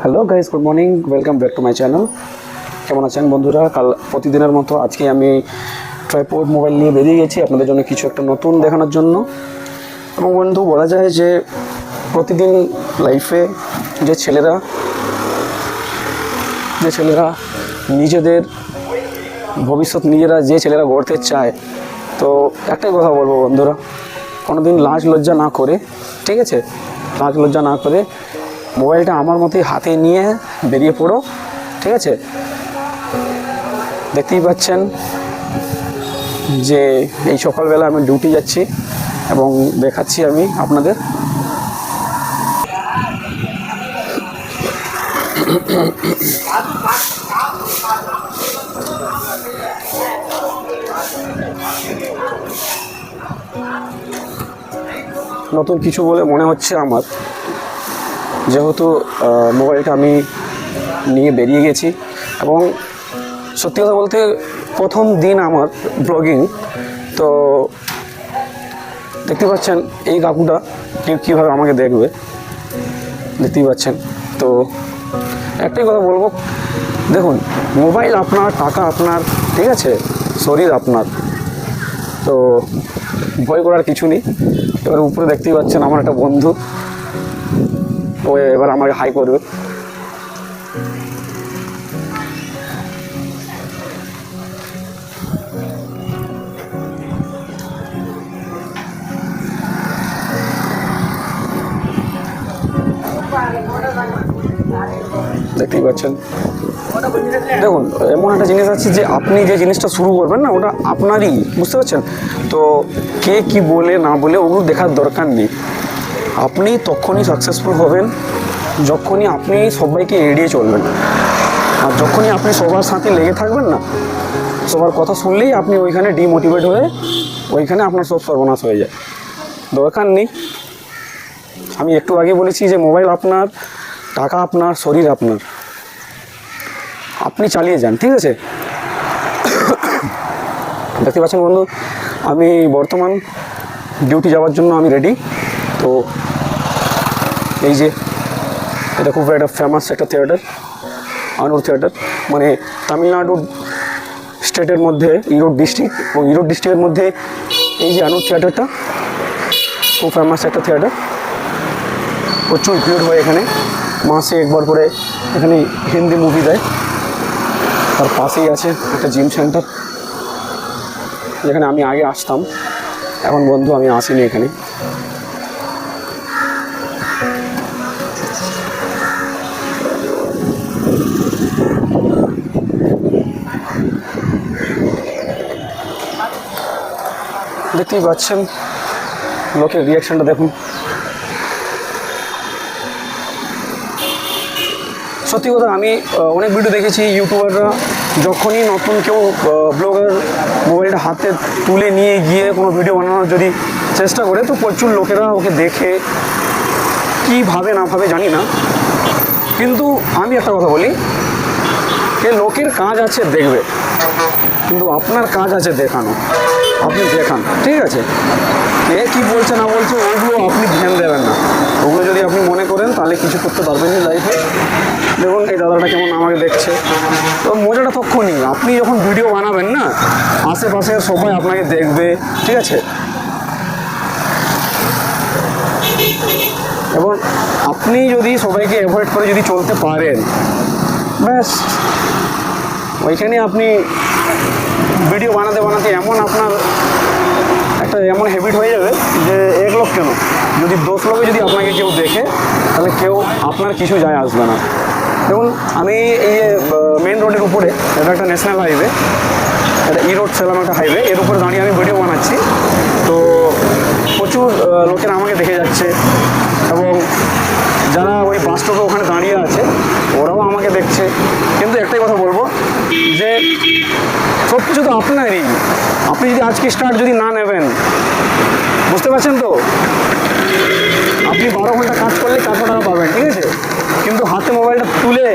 Hello guys good morning welcome back to my channel কেমন আছেন বন্ধুরা? কাল প্রতিদিনের মতো আজকে আমি ট্রাইপোর্ড মোবাইল নিয়ে বেরিয়ে গেছি আপনাদের জন্য কিছু একটা নতুন দেখানোর জন্য। এবং বন্ধু, বলা যায় যে প্রতিদিন লাইফে যে ছেলেরা যে ছেলেরা নিজেদের ভবিষ্যৎ নিজেরা যে ছেলেরা গড়তে চায়, তো একটাই কথা বলব বন্ধুরা, কোনোদিন লাজ লজ্জা না করে, ঠিক আছে? লাজ লজ্জা না করে মোবাইলটা আমার মতোই হাতে নিয়ে বেরিয়ে পড়ো, ঠিক আছে? দেখতেই পাচ্ছেন যে এই সকালবেলা আমি ডিউটি যাচ্ছি এবং দেখাচ্ছি আমি আপনাদের। নতুন কিছু বলে মনে হচ্ছে আমার। যেহেতু মোবাইলটা আমি নিয়ে বেরিয়ে গেছি এবং সত্যি কথা বলতে প্রথম দিন আমার ব্লগিং, তো দেখতে পাচ্ছেন এই কাকুটা কীভাবে আমাকে দেখবে। দেখতেই পাচ্ছেন, তো একটাই কথা বলব, দেখুন, মোবাইল আপনার, টাকা আপনার, ঠিক আছে, শরীর আপনার, তো ভয় করার কিছু নেই। এবার উপরে দেখতেই পাচ্ছেন আমার একটা বন্ধু। ও এবার আমাকে হাই করবে। দেখতেই পাচ্ছেন? দেখুন, এমন একটা জিনিস আছে যে আপনি যে জিনিসটা শুরু করবেন না, ওটা আপনারই, বুঝতে পারছেন? তো কে কি বলে না বলে ওগুলো দেখার দরকার নেই। আপনি তখনই সাকসেসফুল হবেন যখনই আপনি সবাইকে এড়িয়ে চলবেন। আর যখনই আপনি সবার সাথে লেগে থাকবেন না, সবার কথা শুনলেই আপনি ওইখানে ডিমোটিভেট হয়ে ওইখানে আপনার সব সর্বনাশ হয়ে যায়। দরকার নেই। আমি একটু আগে বলেছি যে মোবাইল আপনার, টাকা আপনার, শরীর আপনার। আপনি চালিয়ে যান, ঠিক আছে? দেখতে পাচ্ছেন বন্ধু, আমি বর্তমান ডিউটি যাওয়ার জন্য আমি রেডি তো এই যে, এটা খুব একটা ফেমাস একটা থিয়েটার আনুর থিয়েটার মানে তামিলনাড়ু স্টেটের মধ্যে ইরোড ডিস্ট্রিক্ট এবং ইরোড ডিস্ট্রিক্টের মধ্যে এই যে আনুর থিয়েটারটা খুব ফেমাস একটা থিয়েটার প্রচুর ভিড় হয় এখানে। মাসে একবার করে এখানে হিন্দি মুভি দেয়। তার পাশেই আছে একটা জিম সেন্টার যেখানে আমি আগে আসতাম। এখন বন্ধু, আমি আসিনি এখানে। দেখতেই পাচ্ছেন। লোকের রিয়াকশনটা দেখুন। সত্যি কথা, আমি অনেক ভিডিও দেখেছি ইউটিউবাররা যখনই নতুন কেউ ব্লগার মোবাইলটা হাতে তুলে নিয়ে গিয়ে কোনো ভিডিও বানানোর যদি চেষ্টা করে, তো প্রচুর লোকেরা ওকে দেখে কী ভাবে না ভাবে জানি না। কিন্তু আমি একটা কথা বলি যে লোকের কাজ আছে দেখবে, কিন্তু আপনার কাজ আছে দেখানো। আপনি দেখান। ঠিক আছে? এ কী বলছে না বলছে, ওগুলো আপনি ধ্যান দেবেন না। ওগুলো যদি আপনি মনে করেন, তাহলে কিছু করতে পারবেন না লাইফে দেখুন, এই দাদাটা কেমন আমাকে দেখছে। তো মজাটা তখনই আপনি যখন ভিডিও বানাবেন না, আশেপাশে সবাই আপনাকে দেখবে, ঠিক আছে? এবং আপনি যদি সবাইকে অ্যাভয়েড করে যদি চলতে পারেন, ব্যাস। ওইখানে আপনি ভিডিও বানাতে বানাতে এমন আপনার একটা এমন হ্যাবিট হয়ে যাবে যে এক লোক কেন? যদি দশ লোকে যদি আপনাকে কেউ দেখে, তাহলে কেউ আপনার কিছু যায় আসবে না। দেখুন, আমি এই মেন রোডের উপরে, এটা একটা ন্যাশনাল হাইওয়ে এটা ই রোড সেলাম একটা হাইওয়ে এর উপরে দাঁড়িয়ে আমি ভিডিও বানাচ্ছি। তো প্রচুর লোকেরা আমাকে দেখে যাচ্ছে এবং যারা ওই বাস ওখানে দাঁড়িয়ে আছে, ওরাও আমাকে দেখছে। কিন্তু একটাই কথা বলব যে সব কিছু তো আপনারই। আপনি যদি আজকে স্টার্ট যদি না নেবেন, বুঝতে পারছেন তো? আপনি বারো ঘণ্টা কাজ করলে চারশো টাকা পাবেন, ঠিক আছে? কিন্তু হাতে মোবাইলটা তুলে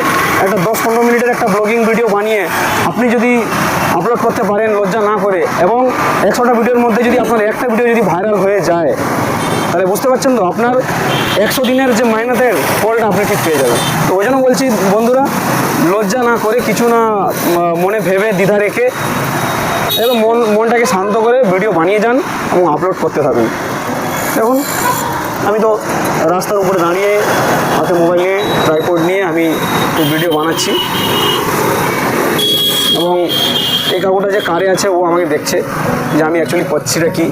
একটা দশ পনেরো মিনিটের একটা ব্লগিং ভিডিও বানিয়ে আপনি যদি আপলোড করতে পারেন, লজ্জা না করে, এবং একশোটা ভিডিওর মধ্যে যদি আপনার একটা ভিডিও যদি ভাইরাল হয়ে যায়, তাহলে বুঝতে পারছেন তো? আপনার একশো দিনের যে মেহনতের ফলটা আপনি ঠিক পেয়ে যাবেন তো ওই জন্য বলছি বন্ধুরা, লজ্জা না করে কিছু না মনে ভেবে দ্বিধা রেখে এবং মন, মনটাকে শান্ত করে ভিডিও বানিয়ে যান এবং আপলোড করতে থাকুন। দেখুন, আমি তো রাস্তার উপরে দাঁড়িয়ে হাতে মোবাইল নিয়ে ট্রাইপড নিয়ে আমি একটু ভিডিও বানাচ্ছি। এবং এই কাকুটা যে কারে আছে, ও আমাকে দেখছে যে আমি অ্যাকচুয়ালি করছিটা কি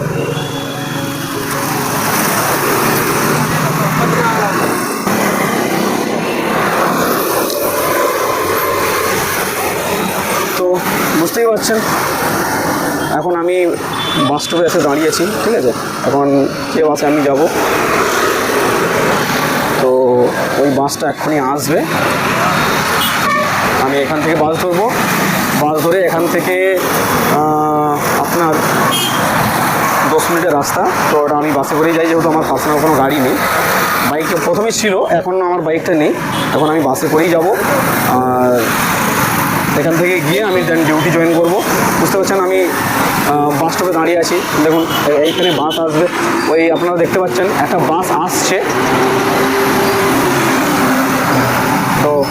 তো পারছেন এখন আমি বাস স্টপে এসে দাঁড়িয়েছি, ঠিক আছে? এখন যে বাসে আমি যাব, তো ওই বাসটা এক্ষুনি আসবে। আমি এখান থেকে বাস ধরবো। বাস ধরে এখান থেকে আপনার দশ মিনিটের রাস্তা। তো ওটা আমি বাসে করেই যাই, যেহেতু আমার পার্সোনাল কোনো গাড়ি নেই। বাইক প্রথমে ছিল, এখন আমার বাইকটা নেই। এখন আমি বাসে করেই যাব। আর এখান থেকে গিয়ে আমি দেন ডিউটি জয়েন করব। বুঝতে পারছেন? আমি বাস স্টপে দাঁড়িয়ে আছি। দেখুন এইখানে বাস আসবে। ওই আপনারা দেখতে পাচ্ছেন, একটা বাস আসছে। তো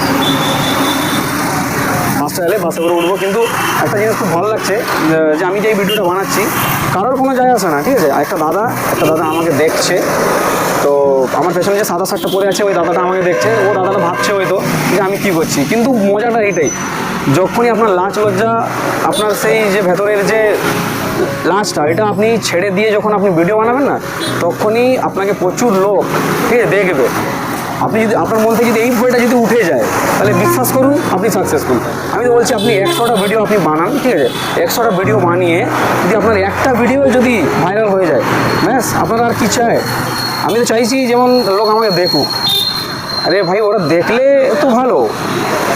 বাসটা এলে বাসে করে উঠবো। কিন্তু একটা জিনিস খুব ভালো লাগছে, যে- যে আমি যে এই ভিডিওটা বানাচ্ছি, কারোর কোনো যায় আসে না, ঠিক আছে? একটা দাদা একটা দাদা আমাকে দেখছে। তো, আমার পেছনে যে সাদা শার্টটা পরে আছে, ওই দাদাটা আমাকে দেখছে। ও দাদাটা ভাবছে হয়তো যে আমি কী করছি। কিন্তু মজাটা এইটাই যখনই আপনার লাজ লজ্জা আপনার সেই যে ভেতরের যে লাঞ্চটা এটা আপনি ছেড়ে দিয়ে যখন আপনি ভিডিও বানাবেন না, তখনই আপনাকে প্রচুর লোক, ঠিক আছে, দেখবে। আপনি যদি, আপনার মন থেকে যদি এই ভয়টা যদি উঠে যায়, তাহলে বিশ্বাস করুন, আপনি সাকসেসফুল আমি তো বলছি, আপনি একশোটা ভিডিও আপনি বানান, ঠিক আছে? একশোটা ভিডিও বানিয়ে যদি আপনার একটা ভিডিও যদি ভাইরাল হয়ে যায়, ব্যাস, আপনারা আর কি চায় আমি তো চাইছি, যেমন লোক আমাকে দেখুক। আরে ভাই, ওরা দেখলে তো ভালো।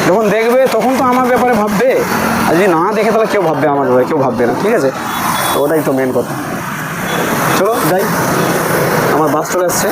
যখন দেখবে, তখন তো আমার ব্যাপারে ভাববে। আর যদি না দেখে, তাহলে কেউ ভাববে আমার ব্যাপারে, কেউ ভাববে না, ঠিক আছে? ওটাই তো মেন কথা। চলো, যাই। আমার বাস চলে আসছে।